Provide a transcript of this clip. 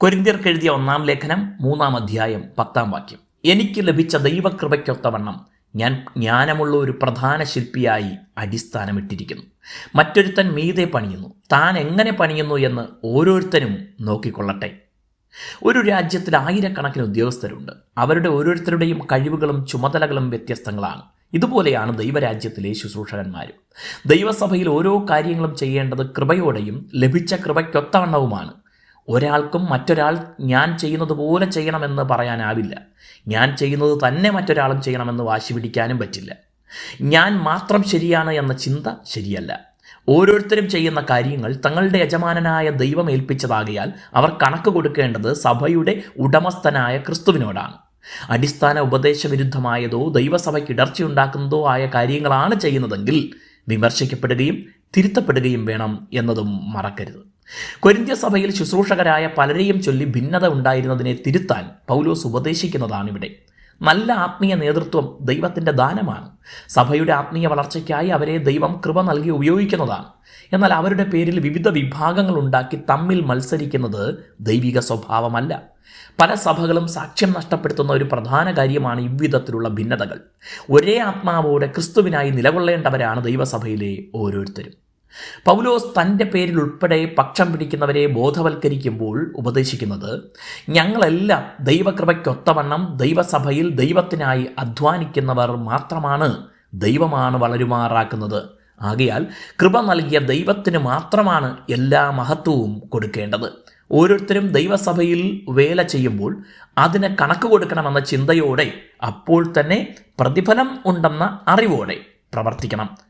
കൊരിന്ത്യർക്ക് എഴുതിയ ഒന്നാം ലേഖനം മൂന്നാം അധ്യായം പത്താം വാക്യം. എനിക്ക് ലഭിച്ച ദൈവകൃപയ്ക്കൊത്തവണ്ണം ഞാൻ ജ്ഞാനമുള്ള ഒരു പ്രധാന ശില്പിയായി അടിസ്ഥാനമിട്ടിരിക്കുന്നു. മറ്റൊരുത്തൻ മീതെ പണിയുന്നു. താൻ എങ്ങനെ പണിയുന്നു എന്ന് ഓരോരുത്തരും നോക്കിക്കൊള്ളട്ടെ. ഒരു രാജ്യത്തിൽ ആയിരക്കണക്കിന് ഉദ്യോഗസ്ഥരുണ്ട്. അവരുടെ ഓരോരുത്തരുടെയും കഴിവുകളും ചുമതലകളും വ്യത്യസ്തങ്ങളാണ്. ഇതുപോലെയാണ് ദൈവരാജ്യത്തിലെ ശുശ്രൂഷകന്മാരും. ദൈവസഭയിൽ ഓരോ കാര്യങ്ങളും ചെയ്യേണ്ടത് കൃപയോടെയും ലഭിച്ച കൃപയ്ക്കൊത്തവണ്ണവുമാണ്. ഒരാൾക്കും മറ്റൊരാൾ ഞാൻ ചെയ്യുന്നത് പോലെ ചെയ്യണമെന്ന് പറയാനാവില്ല. ഞാൻ ചെയ്യുന്നത് തന്നെ മറ്റൊരാളും ചെയ്യണമെന്ന് വാശി പിടിക്കാനും പറ്റില്ല. ഞാൻ മാത്രം ശരിയാണ് എന്ന ചിന്ത ശരിയല്ല. ഓരോരുത്തരും ചെയ്യുന്ന കാര്യങ്ങൾ തങ്ങളുടെ യജമാനനായ ദൈവം ഏൽപ്പിച്ചതാകിയാൽ അവർ കണക്ക് കൊടുക്കേണ്ടത് സഭയുടെ ഉടമസ്ഥനായ ക്രിസ്തുവിനോടാണ്. അടിസ്ഥാന ഉപദേശവിരുദ്ധമായതോ ദൈവസഭയ്ക്ക് ഇടർച്ചയുണ്ടാക്കുന്നതോ ആയ കാര്യങ്ങളാണ് ചെയ്യുന്നതെങ്കിൽ വിമർശിക്കപ്പെടുകയും തിരുത്തപ്പെടുകയും വേണം എന്നതും മറക്കരുത്. കൊരിന്ത്യ സഭയിൽ ശുശ്രൂഷകരായ പലരെയും ചൊല്ലി ഭിന്നത ഉണ്ടായിരുന്നതിനെ തിരുത്താൻ പൗലോസ് ഉപദേശിക്കുന്നതാണിവിടെ. നല്ല ആത്മീയ നേതൃത്വം ദൈവത്തിന്റെ ദാനമാണ്. സഭയുടെ ആത്മീയ വളർച്ചയ്ക്കായി അവരെ ദൈവം കൃപ നൽകി ഉപയോഗിക്കുന്നതാണ്. എന്നാൽ അവരുടെ പേരിൽ വിവിധ വിഭാഗങ്ങൾ ഉണ്ടാക്കി തമ്മിൽ മത്സരിക്കുന്നത് ദൈവിക സ്വഭാവമല്ല. പല സഭകളും സാക്ഷ്യം നഷ്ടപ്പെടുത്തുന്ന ഒരു പ്രധാന കാര്യമാണ് ഇவ்விധത്തിലുള്ള ഭിന്നതകൾ. ഒരേ ആത്മാവോടെ ക്രിസ്തുവിനായി നിലകൊള്ളേണ്ടവരാണ് ദൈവസഭയിലെ ഓരോരുത്തരും. പൗലോസ് തന്റെ പേരിൽ ഉൾപ്പെടെ പക്ഷം പിടിക്കുന്നവരെ ബോധവൽക്കരിക്കുമ്പോൾ ഉപദേശിക്കുന്നത് ഞങ്ങളെല്ലാം ദൈവകൃപയ്ക്കൊത്തവണ്ണം ദൈവസഭയിൽ ദൈവത്തിനായി അധ്വാനിക്കുന്നവർ മാത്രമാണ് ദൈവമാണ് വളരുമാറാക്കുന്നത്. ആകയാൽ കൃപ നൽകിയ ദൈവത്തിന് മാത്രമാണ് എല്ലാ മഹത്വവും കൊടുക്കേണ്ടത്. ഓരോരുത്തരും ദൈവസഭയിൽ വേല ചെയ്യുമ്പോൾ അതിന് കണക്ക് കൊടുക്കണമെന്ന ചിന്തയോടെ അപ്പോൾ തന്നെ പ്രതിഫലം ഉണ്ടെന്ന അറിവോടെ പ്രവർത്തിക്കണം.